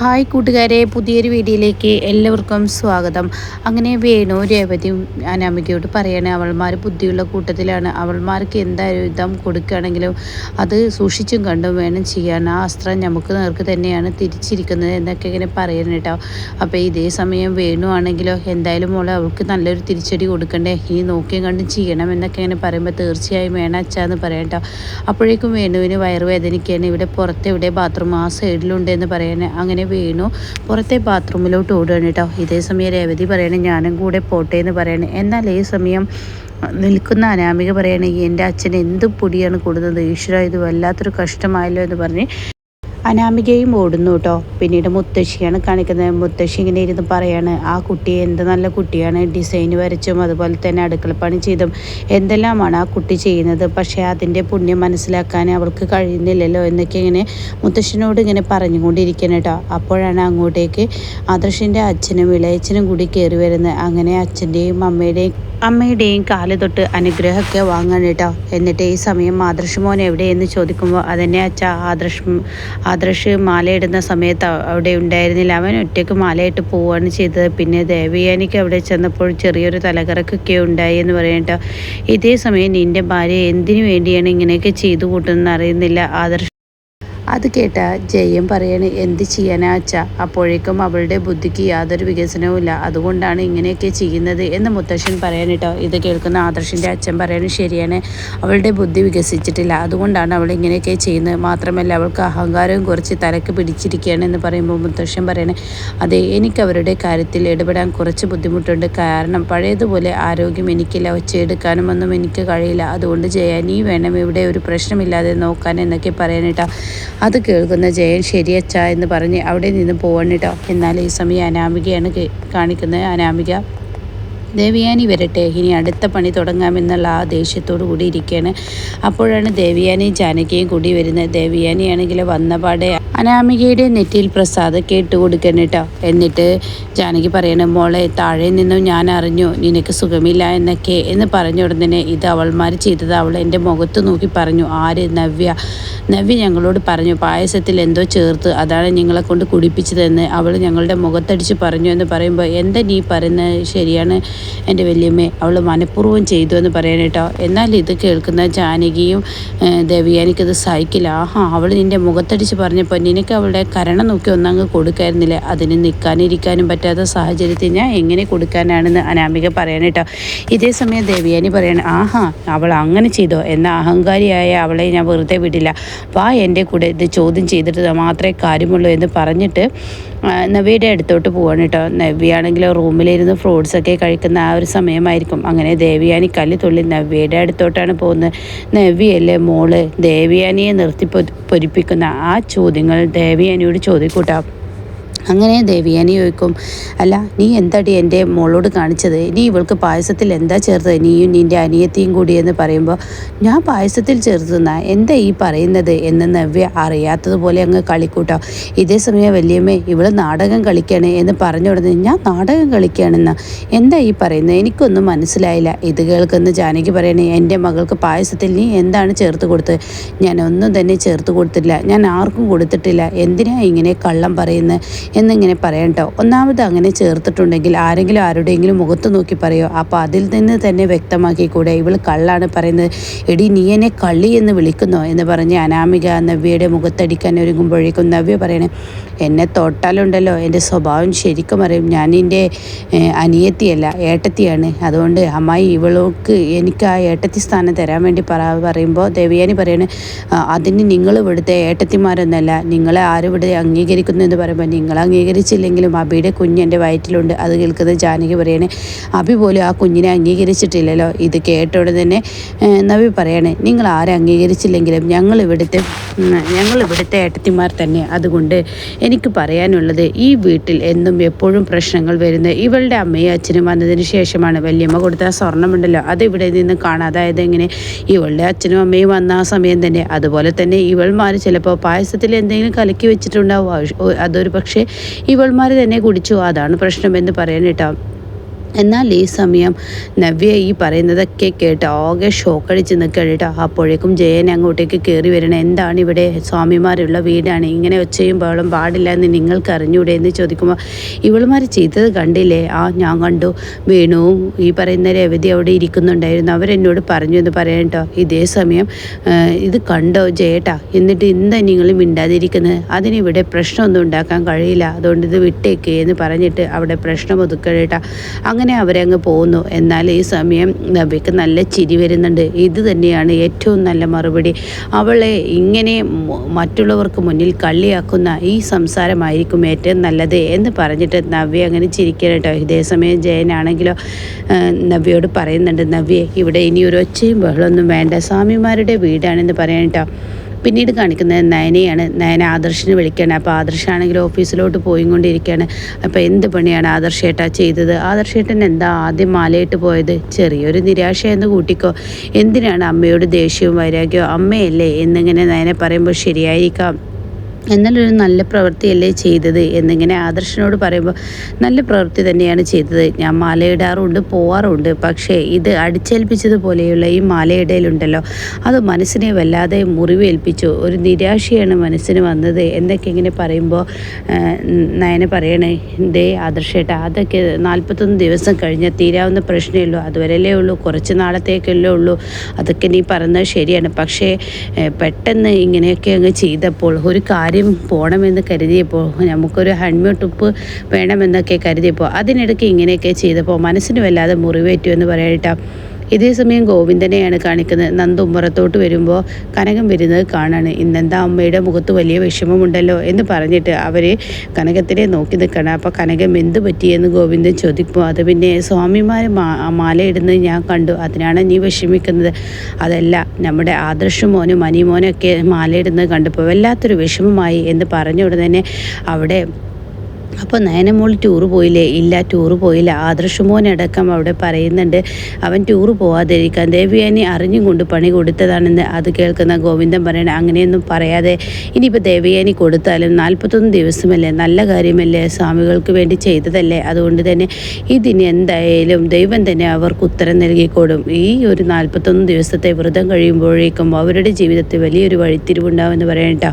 Hi കൂട്ടുകാരെ പുതിയൊരു വീഡിയോയിലേക്ക് എല്ലാവർക്കും സ്വാഗതം. അങ്ങനെ വേണു രേവതിയും അനാമികയോട് പറയണേ അവൾമാർ ബുദ്ധിയുള്ള കൂട്ടത്തിലാണ്. അവൾമാർക്ക് എന്തായാലും എന്തായുധം കൊടുക്കുകയാണെങ്കിലും അത് സൂക്ഷിച്ചും കണ്ടും വേണം ചെയ്യാൻ. ആ അസ്ത്രം നമുക്ക് നേർക്ക് തന്നെയാണ് തിരിച്ചിരിക്കുന്നത് എന്നൊക്കെ ഇങ്ങനെ പറയണം കേട്ടോ അപ്പോൾ ഇതേ സമയം വേണു ആണെങ്കിലോ എന്തായാലും മോളെ അവൾക്ക് നല്ലൊരു തിരിച്ചടി കൊടുക്കണ്ടേ. ഇനി നോക്കിയും കണ്ടും ചെയ്യണം എന്നൊക്കെ ഇങ്ങനെ പറയുമ്പോൾ തീർച്ചയായും വേണം അച്ഛാന്ന് പറയാം കേട്ടോ അപ്പോഴേക്കും വേണുവിന് വയറുവേദനയ്ക്കാണ് ഇവിടെ പുറത്തെവിടെ ബാത്റൂം ആ സൈഡിലുണ്ട് എന്ന് പറയാൻ അങ്ങനെ വീണു. പുറത്തെ ബാത്റൂമിലോട്ട് ഓടുകയാണ് കേട്ടോ. ഇതേ സമയം രേവതി പറയണേ ഞാനും കൂടെ പോട്ടെ എന്ന് പറയണേ. എന്നാൽ ഈ സമയം നിൽക്കുന്ന അനാമിക പറയണേ എന്റെ അച്ഛൻ എന്ത് പൊടിയാണ് കൊടുക്കുന്നത് ഈശ്വര ഇത് വല്ലാത്തൊരു കഷ്ടമായല്ലോ എന്ന് പറഞ്ഞ് അനാമികയും ഓടുന്നു കേട്ടോ പിന്നീട് മുത്തശ്ശിയാണ് കാണിക്കുന്നത്. മുത്തശ്ശി ഇങ്ങനെ ഇരുന്ന് പറയാണ് ആ കുട്ടി എന്ത് നല്ല കുട്ടിയാണ്. ഡിസൈൻ വരച്ചും അതുപോലെ തന്നെ അടുക്കളപ്പണി ചെയ്തും എന്തെല്ലാമാണ് ആ കുട്ടി ചെയ്യുന്നത്? പക്ഷേ അതിന്റെ പുണ്യം മനസ്സിലാക്കാൻ അവൾക്ക് കഴിയുന്നില്ലല്ലോ എന്നൊക്കെ ഇങ്ങനെ മുത്തശ്ശനോട് ഇങ്ങനെ പറഞ്ഞുകൊണ്ടിരിക്കണം കേട്ടോ അപ്പോഴാണ് അങ്ങോട്ടേക്ക് ആദർശിന്റെ അച്ഛനും ഇളയച്ചനും കൂടി കയറി വരുന്നത്. അങ്ങനെ അച്ഛന്റെയും അമ്മയുടെയും അമ്മയുടെയും കാൽ തൊട്ട് അനുഗ്രഹമൊക്കെ വാങ്ങണം കേട്ടോ എന്നിട്ട് ഈ സമയം ആദർശ് മോൻ എവിടെയെന്ന് ചോദിക്കുമ്പോൾ അതെന്നെ അച്ഛ ആദർശ് ആദർശ് മാലയിടുന്ന സമയത്ത് അവിടെ ഉണ്ടായിരുന്നില്ല. അവൻ ഒറ്റയ്ക്ക് മാലയിട്ട് പോവുകയാണ് ചെയ്തത്. പിന്നെ ദേവിയാനിക്ക് അവിടെ ചെന്നപ്പോൾ ചെറിയൊരു തലകറക്കൊക്കെ ഉണ്ടായി എന്ന് പറയട്ടോ ഇതേ സമയം നിന്റെ ഭാര്യ എന്തിനു വേണ്ടിയാണ് ഇങ്ങനെയൊക്കെ ചെയ്തു കൂട്ടുന്നതെന്ന് അറിയുന്നില്ല. ആദർശ് അത് കേട്ട ജയം പറയാണ് എന്ത് ചെയ്യാനാ അച്ഛ? അപ്പോഴേക്കും അവളുടെ ബുദ്ധിക്ക് യാതൊരു വികസനവുമില്ല. അതുകൊണ്ടാണ് ഇങ്ങനെയൊക്കെ ചെയ്യുന്നത് എന്ന് മുത്തശ്ശൻ പറയാനിട്ടോ ഇത് കേൾക്കുന്ന ആദർശിന്റെ അച്ഛൻ പറയാനും ശരിയാണ്. അവളുടെ ബുദ്ധി വികസിച്ചിട്ടില്ല. അതുകൊണ്ടാണ് അവൾ ഇങ്ങനെയൊക്കെ ചെയ്യുന്നത്. മാത്രമല്ല അവൾക്ക് അഹങ്കാരവും കുറച്ച് തലക്ക് പിടിച്ചിരിക്കുകയാണ് എന്ന് പറയുമ്പോൾ മുത്തശ്ശൻ പറയണേ അതെ എനിക്ക് അവരുടെ കാര്യത്തിൽ ഇടപെടാൻ കുറച്ച് ബുദ്ധിമുട്ടുണ്ട്. കാരണം പഴയതുപോലെ ആരോഗ്യം എനിക്കില്ല. ഒച്ചയെടുക്കാനും ഒന്നും എനിക്ക് കഴിയില്ല. അതുകൊണ്ട് ജയ നീ വേണം ഇവിടെ ഒരു പ്രശ്നമില്ലാതെ നോക്കാൻ എന്നൊക്കെ പറയാനിട്ടോ അത് കേൾക്കുന്ന ജയൻ ശരിയച്ച എന്ന് പറഞ്ഞ് അവിടെ നിന്ന് പോവണിട്ടോ എന്നാൽ ഈ സമയം അനാമികയാണ് കാണിക്കുന്നത്. അനാമിക ദേവിയാനി വരട്ടെ. ഇനി അടുത്ത പണി തുടങ്ങാമെന്നുള്ള ആ ദേഷ്യത്തോടു കൂടി ഇരിക്കുകയാണ് അപ്പോഴാണ് ദേവിയാനിയും ജാനകിയും കൂടി വരുന്നത്. ദേവിയാനിയാണെങ്കിൽ വന്നപാടെ അനാമികയുടെ നെറ്റിയിൽ പ്രസാദ് കേട്ട് കൊടുക്കണം കേട്ടോ എന്നിട്ട് ജാനകി പറയണ മോളെ താഴെ നിന്നും ഞാൻ അറിഞ്ഞു. നിനക്ക് സുഖമില്ല എന്നൊക്കെ എന്ന് പറഞ്ഞ ഉടനെ ഇത് അവൾമാർ ചെയ്തത് അവൾ എന്റെ മുഖത്ത് നോക്കി പറഞ്ഞു. ആര്? നവ്യ. നവ്യ ഞങ്ങളോട് പറഞ്ഞു പായസത്തിൽ എന്തോ ചേർത്ത്. അതാണ് ഞങ്ങളെ കൊണ്ട് കുടിപ്പിച്ചതെന്ന് അവൾ ഞങ്ങളുടെ മുഖത്തടിച്ച് പറഞ്ഞു എന്ന് പറയുമ്പോൾ എന്താ നീ പറയുന്നത് ശരിയാണ് എന്റെ വല്യമ്മേ. അവൾ മനഃപൂർവം ചെയ്തു എന്ന് പറയാൻ കേട്ടോ എന്നാൽ ഇത് കേൾക്കുന്ന ജാനകിയും ദേവിയാനിക്കത് സഹിക്കില്ല. ആഹാ അവൾ നിന്റെ മുഖത്തടിച്ച് പറഞ്ഞപ്പോൾ നിനക്ക് അവളുടെ കരണം നോക്കി ഒന്നങ്ങ് കൊടുക്കായിരുന്നില്ല? അതിന് നിൽക്കാനിരിക്കാനും പറ്റാത്ത സാഹചര്യത്തിൽ ഞാൻ എങ്ങനെ കൊടുക്കാനാണെന്ന് അനാമിക പറയണം കേട്ടോ. ഇതേ സമയം ദേവിയാനി പറയണം ആഹാ അവൾ അങ്ങനെ ചെയ്തോ? എന്ന അഹങ്കാരിയായ അവളെ ഞാൻ വെറുതെ വിടില്ല. വാ എന്റെ കൂടെ ഇത് ചോദ്യം ചെയ്തിട്ട് മാത്രമേ കാര്യമുള്ളൂ എന്ന് പറഞ്ഞിട്ട് നവ്യയുടെ അടുത്തോട്ട് പോവാണ് കേട്ടോ നവ്യയാണെങ്കിൽ റൂമിലിരുന്ന് ഫ്രൂട്ട്സൊക്കെ കഴിക്കുന്ന ആ ഒരു സമയമായിരിക്കും. അങ്ങനെ ദേവിയാനി കല്ല് തുള്ളി നവ്യയുടെ അടുത്തോട്ടാണ് പോകുന്നത്. നവ്യയല്ലേ മോൾ? ദേവിയാനിയെ നിർത്തി പൊരിപ്പിക്കുന്ന ആ ചോദ്യങ്ങൾ ദേവിയാനിയോട് ചോദിക്കൂട്ടാം. അങ്ങനെ ദേവിയാനി ചോദിക്കും അല്ല നീ എന്താടി എന്റെ മോളോട് കാണിച്ചത്? നീ ഇവൾക്ക് പായസത്തിൽ എന്താ ചേർത്തത്? നീയും നിന്റെ അനിയത്തിയും കൂടി എന്ന് പറയുമ്പോൾ ഞാൻ പായസത്തിൽ ചേർത്തുന്ന എന്താ ഈ പറയുന്നത്? എന്ന് നവ്യ അറിയാത്തതുപോലെ അങ്ങ് കളിക്കൂട്ടോ. ഇതേ സമയം വല്യമ്മേ ഇവൾ നാടകം കളിക്കുകയാണ് എന്ന് പറഞ്ഞു കൊടുത്ത് ഞാൻ നാടകം കളിക്കുകയാണെന്ന് എന്താ ഈ പറയുന്നത്? എനിക്കൊന്നും മനസ്സിലായില്ല. ഇത് കേൾക്കുന്ന ജാനകി പറയണേ എന്റെ മകൾക്ക് പായസത്തിൽ നീ എന്താണ് ചേർത്ത് കൊടുത്തത്? ഞാൻ ഒന്നും തന്നെ ചേർത്ത് കൊടുത്തില്ല ഞാൻ ആർക്കും കൊടുത്തിട്ടില്ല. എന്തിനാ ഇങ്ങനെ കള്ളം പറയുന്നത്? എന്നിങ്ങനെ പറയണ്ടോ ഒന്നാമത് അങ്ങനെ ചേർത്തിട്ടുണ്ടെങ്കിൽ ആരെങ്കിലും ആരുടെയെങ്കിലും മുഖത്ത് നോക്കി പറയോ? അപ്പോൾ അതിൽ നിന്ന് തന്നെ വ്യക്തമാക്കി വ്യക്തമാക്കിക്കൂടെ? ഇവൾ കള്ളാണ് പറയുന്നത്. എടി നീ എന്നെ കള്ളി എന്ന് വിളിക്കുന്നോ? എന്ന് പറഞ്ഞ് അനാമിക നവ്യയുടെ മുഖത്തടിക്കാൻ ഒരുങ്ങുമ്പോഴേക്കും നവ്യ പറയണേ എന്നെ തൊട്ടാലുണ്ടല്ലോ. എന്റെ സ്വഭാവം ശരിക്കും അറിയും. ഞാൻ എന്റെ അനിയത്തിയല്ല ഏട്ടത്തിയാണ്. അതുകൊണ്ട് അമ്മായി ഇവൾക്ക് എനിക്ക് ആ ഏട്ടത്തി സ്ഥാനം തരാൻ വേണ്ടി പറ പറയുമ്പോൾ ദേവിയാനി പറയണേ അതിന് നിങ്ങൾ ഇവിടുത്തെ ഏട്ടത്തിമാരൊന്നല്ല. നിങ്ങളെ ആരും ഇവിടെ അംഗീകരിക്കുന്നു എന്ന് പറയുമ്പോൾ നിങ്ങൾ അംഗീകരിച്ചില്ലെങ്കിലും അബിയുടെ കുഞ്ഞ് എന്റെ വയറ്റിലുണ്ട്. അത് കേൾക്കുന്നത് ജാനകി പറയണേ അബി പോലും ആ കുഞ്ഞിനെ അംഗീകരിച്ചിട്ടില്ലല്ലോ. ഇത് കേട്ടോടെ തന്നെ നബി പറയണേ നിങ്ങൾ ആരെ അംഗീകരിച്ചില്ലെങ്കിലും ഞങ്ങൾ ഇവിടുത്തെ ഞങ്ങൾ ഇവിടുത്തെ ഏട്ടത്തിമാർ തന്നെ. അതുകൊണ്ട് എനിക്ക് പറയാനുള്ളത് ഈ വീട്ടിൽ എന്നും എപ്പോഴും പ്രശ്നങ്ങൾ വരുന്നത് ഇവളുടെ അമ്മയും അച്ഛനും വന്നതിന് ശേഷമാണ്. വല്യമ്മ കൊടുത്ത സ്വർണമുണ്ടല്ലോ അത് ഇവിടെ നിന്ന് കാണാം. അതായത് എങ്ങനെ ഇവളുടെ അച്ഛനും അമ്മയും വന്ന ആ സമയം തന്നെ. അതുപോലെ തന്നെ ഇവൾമാർ ചിലപ്പോൾ പായസത്തിൽ എന്തെങ്കിലും കലക്കി വെച്ചിട്ടുണ്ടാവും. അതൊരു പക്ഷേ ഇവൾമാർ തന്നെ കുടിച്ചു. അതാണ് പ്രശ്നമെന്ന് പറയാൻ കേട്ടോ എന്നാൽ ഈ സമയം നവ്യ ഈ പറയുന്നതൊക്കെ കേട്ട് ആകെ ഷോക്കടിച്ച് നിൽക്കുകയാണ് കേട്ടോ. അപ്പോഴേക്കും ജയൻ അങ്ങോട്ടേക്ക് കയറി വരണം. എന്താണ് ഇവിടെ സ്വാമിമാരുള്ള വീടാണ്? ഇങ്ങനെ ഒച്ചയും ബഹളം പാടില്ല എന്ന് നിങ്ങൾക്ക് അറിഞ്ഞൂടെ എന്ന് ചോദിക്കുമ്പോൾ ഇവളുമാർ ചെയ്തത് കണ്ടില്ലേ? ആ ഞാൻ കണ്ടു. വേണുവും ഈ പറയുന്ന രവതി അവിടെ ഇരിക്കുന്നുണ്ടായിരുന്നു. അവരെന്നോട് പറഞ്ഞു എന്ന് പറയാം കേട്ടോ. ഇതേ സമയം ഇത് കണ്ടോ ജയേട്ടാ? എന്നിട്ട് എന്താ നിങ്ങൾ മിണ്ടാതിരിക്കുന്നത്? അതിനിവിടെ പ്രശ്നമൊന്നും ഉണ്ടാക്കാൻ കഴിയില്ല. അതുകൊണ്ട് ഇത് വിട്ടേക്ക് എന്ന് പറഞ്ഞിട്ട് അവിടെ പ്രശ്നം ഒതുക്കഴേട്ടാ അങ്ങനെ അവരങ്ങ് പോകുന്നു എന്നാൽ ഈ സമയം നബിക്ക് നല്ല ചിരി വരുന്നുണ്ട്. ഇത് തന്നെയാണ് ഏറ്റവും നല്ല മറുപടി. അവളെ ഇങ്ങനെ മറ്റുള്ളവർക്ക് മുന്നിൽ കള്ളിയാക്കുന്ന ഈ സംസാരമായിരിക്കും ഏറ്റവും നല്ലത് എന്ന് പറഞ്ഞിട്ട് നവ്യ അങ്ങനെ ചിരിക്കണം കേട്ടോ. ഇതേസമയം ജയനാണെങ്കിലോ നവ്യയോട് പറയുന്നുണ്ട് നവ്യ ഇവിടെ ഇനി ഒരു ഒച്ചയും ബഹളമൊന്നും വേണ്ട. സ്വാമിമാരുടെ വീടാണെന്ന് പറയാൻ കേട്ടോ. പിന്നീട് കാണിക്കുന്നത് നയനയാണ്. നയന ആദർശിനെ വിളിക്കുകയാണ്. അപ്പോൾ ആദർശാണെങ്കിൽ ഓഫീസിലോട്ട് പോയി കൊണ്ടിരിക്കുകയാണ് അപ്പോൾ എന്ത് പണിയാണ് ആദർശേട്ടാ ചെയ്തത്? ആദർശേട്ടൻ എന്താ ആദ്യം മാലയിട്ട് പോയത്? ചെറിയൊരു നിരാശ എന്ന് കൂട്ടിക്കോ. എന്തിനാണ് അമ്മയോട് ദേഷ്യവും വൈരാഗ്യവും? അമ്മയല്ലേ എന്നിങ്ങനെ നയനെ പറയുമ്പോൾ ശരിയായിരിക്കാം. എന്നാലൊരു നല്ല പ്രവൃത്തിയല്ലേ ചെയ്തത് എന്നിങ്ങനെ ആദർശനോട് പറയുമ്പോൾ നല്ല പ്രവൃത്തി തന്നെയാണ് ചെയ്തത്. ഞാൻ മാലയിടാറുണ്ട് പോവാറുണ്ട്. പക്ഷേ ഇത് അടിച്ചേൽപ്പിച്ചതുപോലെയുള്ള ഈ മാലയിടയിലുണ്ടല്ലോ അത് മനസ്സിനെ വല്ലാതെ മുറിവേൽപ്പിച്ചു. ഒരു നിരാശയാണ് മനസ്സിന് വന്നത്. എന്നൊക്കെ ഇങ്ങനെ പറയുമ്പോൾ നയനെ പറയണേ ദേ ആദർശേട്ട അതൊക്കെ നാൽപ്പത്തൊന്ന് ദിവസം കഴിഞ്ഞാൽ തീരാവുന്ന പ്രശ്നമേ ഉള്ളൂ. ഉള്ളൂ? കുറച്ച് നാളത്തേക്കല്ലേ ഉള്ളൂ. അതൊക്കെ നീ പറഞ്ഞത് ശരിയാണ്. പക്ഷേ പെട്ടെന്ന് ഇങ്ങനെയൊക്കെ അങ്ങ് ചെയ്തപ്പോൾ ഒരു കാര്യം കാര്യം പോകണമെന്ന് കരുതിയപ്പോൾ നമുക്കൊരു ഹൺമ്യൂ ട്രിപ്പ് വേണമെന്നൊക്കെ കരുതിയപ്പോൾ അതിനിടയ്ക്ക് ഇങ്ങനെയൊക്കെ ചെയ്തപ്പോൾ മനസ്സിന് വല്ലാതെ മുറിവേറ്റു എന്ന് പറയട്ടോ. ഇതേ സമയം ഗോവിന്ദനെയാണ് കാണിക്കുന്നത്. നന്ദു ഉമ്മറത്തോട്ട് വരുമ്പോൾ കനകം വരുന്നത് കാണാണ്. ഇന്നെന്താ അമ്മയുടെ മുഖത്ത് വലിയ വിഷമമുണ്ടല്ലോ എന്ന് പറഞ്ഞിട്ട് അവർ കനകത്തിനെ നോക്കി നിൽക്കണം അപ്പോൾ കനകം എന്ത് പറ്റിയെന്ന് ഗോവിന്ദൻ ചോദിക്കുമ്പോൾ അത് പിന്നെ സ്വാമിമാർ മാലയിടുന്നത് ഞാൻ കണ്ടു. അതിനാണ് നീ വിഷമിക്കുന്നത്. അതല്ല നമ്മുടെ ആദർശ മോനും മനിമോനൊക്കെ മാലയിടുന്നത് കണ്ടപ്പോൾ വല്ലാത്തൊരു വിഷമമായി എന്ന് പറഞ്ഞ ഉടനെ അവിടെ അപ്പോൾ നയനമോൾ ടൂറ് പോയില്ലേ? ഇല്ല ടൂറ് പോയില്ല. ആദർശമോനടക്കം അവിടെ പറയുന്നുണ്ട്. അവൻ ടൂറ് പോവാതിരിക്കാൻ ദേവിയാനി അറിഞ്ഞും കൊണ്ട് പണി കൊടുത്തതാണെന്ന് അത് കേൾക്കുന്ന ഗോവിന്ദൻ പറയണേ അങ്ങനെയൊന്നും പറയാതെ ഇനിയിപ്പോൾ ദേവിയാനി കൊടുത്താലും നാൽപ്പത്തൊന്ന് ദിവസമല്ലേ? നല്ല കാര്യമല്ലേ സ്വാമികൾക്ക് വേണ്ടി ചെയ്തതല്ലേ? അതുകൊണ്ട് തന്നെ ഇതിന് എന്തായാലും ദൈവം തന്നെ അവർക്ക് ഉത്തരം നൽകിക്കോടും. ഈ ഒരു നാൽപ്പത്തൊന്ന് ദിവസത്തെ വ്രതം കഴിയുമ്പോഴേക്കും അവരുടെ ജീവിതത്തിൽ വലിയൊരു വഴിത്തിരിവുണ്ടാവുമെന്ന് പറയണ്ട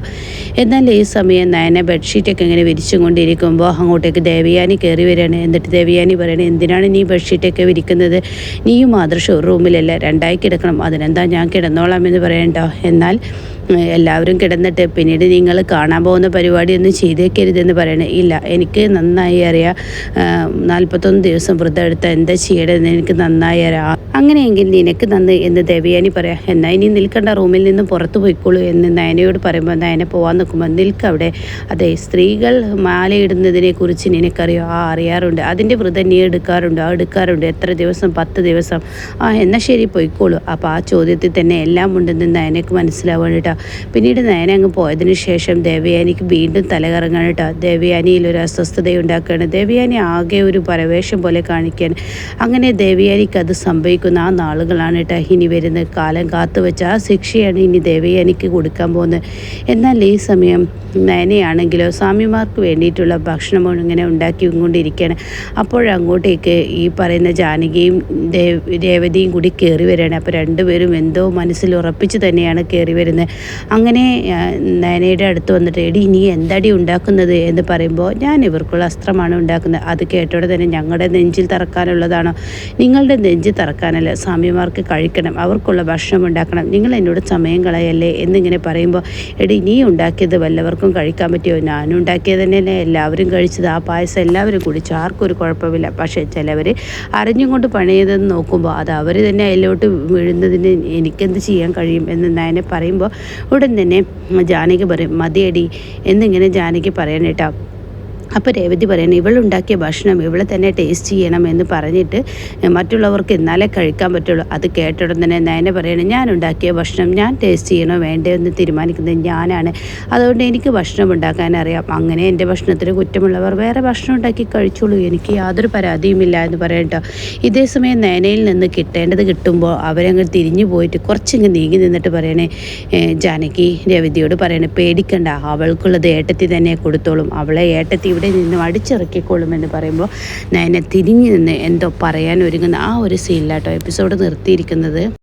എന്നാൽ ഈ സമയം നയന ബെഡ്ഷീറ്റൊക്കെ ഇങ്ങനെ വിരിച്ചും കൊണ്ടിരിക്കുമ്പോൾ അങ്ങോട്ടേക്ക് ദേവയാനി കയറി വരികയാണ്. എന്നിട്ട് ദേവയാനി പറയണേ എന്തിനാണ് നീ ബെഡ്ഷീറ്റൊക്കെ വിരിക്കുന്നത്? നീയും മാതൃ റൂമിലല്ല രണ്ടായി കിടക്കണം. അതിനെന്താ ഞാൻ കിടന്നോളാം എന്ന് പറയണ്ടോ? എന്നാൽ എല്ലാവരും കിടന്നിട്ട് പിന്നീട് നിങ്ങൾ കാണാൻ പോകുന്ന പരിപാടിയൊന്നും ചെയ്തേക്കരുതെന്ന് പറയണേ. ഇല്ല എനിക്ക് നന്നായി അറിയാം. നാൽപ്പത്തൊന്ന് ദിവസം വ്രതം എടുത്ത എന്താ ചെയ്യണമെന്ന് എനിക്ക് നന്നായി അറിയാം. അങ്ങനെയെങ്കിൽ നിനക്ക് നന്ന് എന്ന് ദേവയാനി പറയാം എന്നാ ഇനി നിൽക്കേണ്ട റൂമിൽ നിന്ന് പുറത്തു പോയിക്കോളൂ എന്ന് നയനയോട് പറയുമ്പോൾ നയന പോവാൻ നിൽക്കുമ്പോൾ നിൽക്കവിടെ അതെ സ്ത്രീകൾ മാലയിടുന്നതിനെ കുറിച്ച് നിനക്കറിയോ? ആ അറിയാറുണ്ട്. അതിന്റെ വ്രതം നീ എടുക്കാറുണ്ട്? ആ എടുക്കാറുണ്ട്. എത്ര ദിവസം? പത്ത് ദിവസം. ആ എന്നാൽ ശരി പോയിക്കോളൂ. അപ്പോൾ ആ ചോദ്യത്തിൽ തന്നെ എല്ലാം ഉണ്ടെന്ന് നയനക്ക് മനസ്സിലാവാൻ കേട്ടോ. പിന്നീട് നയന അങ്ങ് പോയതിനു ശേഷം ദേവയാനിക്ക് വീണ്ടും തലകറങ്ങാൻ കേട്ടോ ദേവയാനിയിൽ ഒരു അസ്വസ്ഥതയുണ്ടാക്കുകയാണ് ദേവയാനി ആകെ ഒരു പരവേഷം പോലെ കാണിക്കാൻ അങ്ങനെ ദേവയാനിക്ക് അത് സംഭവിക്കുന്ന ആ നാളുകളാണ് കേട്ടോ ഇനി വരുന്ന കാലം കാത്തുവെച്ച ആ ശിക്ഷയാണ് ഇനി ദേവയാനിക്ക് കൊടുക്കാൻ പോകുന്നത്. എന്നാൽ ഈ സമയം നയനയാണെങ്കിലോ സ്വാമിമാർക്ക് വേണ്ടിയിട്ടുള്ള ഭക്ഷണം ഇങ്ങനെ ഉണ്ടാക്കി കൊണ്ടിരിക്കുകയാണ് അപ്പോഴങ്ങോട്ടേക്ക് ഈ പറയുന്ന ജാനകിയും രേവതിയും കൂടി കയറി വരികയാണ്. അപ്പോൾ രണ്ടുപേരും എന്തോ മനസ്സിൽ ഉറപ്പിച്ച് തന്നെയാണ് കയറി വരുന്നത്. അങ്ങനെ നയനയുടെ അടുത്ത് വന്നിട്ട് എടി നീ എന്തടി ഉണ്ടാക്കുന്നത്? എന്ന് പറയുമ്പോൾ ഞാൻ ഇവർക്കുള്ള അസ്ത്രമാണ് ഉണ്ടാക്കുന്നത്. അത് കേട്ടോടെ തന്നെ ഞങ്ങളുടെ നെഞ്ചിൽ തറക്കാനുള്ളതാണോ? നിങ്ങളുടെ നെഞ്ച് തറക്കാനല്ല. സ്വാമിമാർക്ക് കഴിക്കണം. അവർക്കുള്ള ഭക്ഷണം ഉണ്ടാക്കണം. നിങ്ങൾ എന്നോട് സമയം കളയല്ലേ? എന്നിങ്ങനെ പറയുമ്പോൾ എടി നീ ഉണ്ടാക്കിയത് വല്ലവർക്കും കഴിക്കാൻ പറ്റിയോ? ഞാനും ഉണ്ടാക്കിയത് തന്നെ എല്ലാവരും കഴിച്ചത്. ആ പായസം എല്ലാവരും കുടിച്ചു. ആർക്കും ഒരു കുഴപ്പമില്ല. പക്ഷേ ചിലവർ അറിഞ്ഞും കൊണ്ട് പണിയതെന്ന് നോക്കുമ്പോൾ അത് അവർ തന്നെ അതിലോട്ട് വീഴുന്നതിന് എനിക്കെന്ത് ചെയ്യാൻ കഴിയും? എന്ന് നയനെ പറയുമ്പോൾ ഉടൻ തന്നെ ജാനകി പറയും മതിയടി എന്നിങ്ങനെ ജാനകി പറയാനേട്ടാ അപ്പോൾ രേവതി പറയണം ഇവളുണ്ടാക്കിയ ഭക്ഷണം ഇവളെ തന്നെ ടേസ്റ്റ് ചെയ്യണം എന്ന് പറഞ്ഞിട്ട് മറ്റുള്ളവർക്ക് എന്നാലേ കഴിക്കാൻ പറ്റുള്ളൂ. അത് കേട്ടിടം തന്നെ നയനെ പറയണം ഞാൻ ഉണ്ടാക്കിയ ഭക്ഷണം ഞാൻ ടേസ്റ്റ് ചെയ്യണോ വേണ്ടോ എന്ന് തീരുമാനിക്കുന്നത് ഞാനാണ്. അതുകൊണ്ട് എനിക്ക് ഭക്ഷണം ഉണ്ടാക്കാൻ അറിയാം. അങ്ങനെ എന്റെ ഭക്ഷണത്തിന് കുറ്റമുള്ളവർ വേറെ ഭക്ഷണം ഉണ്ടാക്കി കഴിച്ചോളൂ. എനിക്ക് യാതൊരു പരാതിയുമില്ല എന്ന് പറയട്ടോ ഇതേസമയം നയനയിൽ നിന്ന് കിട്ടേണ്ടത് കിട്ടുമ്പോൾ അവരങ്ങ് തിരിഞ്ഞു പോയിട്ട് കുറച്ചിങ്ങ് നീങ്ങി നിന്നിട്ട് പറയണേ ജാനകി രവിതിയോട് പറയണേ പേടിക്കണ്ട. അവൾക്കുള്ളത് ഏട്ടത്തി തന്നെ കൊടുത്തോളും. അവളെ ഏട്ടത്തി ഇവിടെ അവിടെ നിന്നും അടിച്ചിറക്കിക്കൊള്ളുമെന്ന് പറയുമ്പോൾ നയന തിരിഞ്ഞു നിന്ന് എന്തോ പറയാൻ ഒരുങ്ങുന്ന ആ ഒരു സീനിലാട്ടോ എപ്പിസോഡ് നിർത്തിയിരിക്കുന്നത്.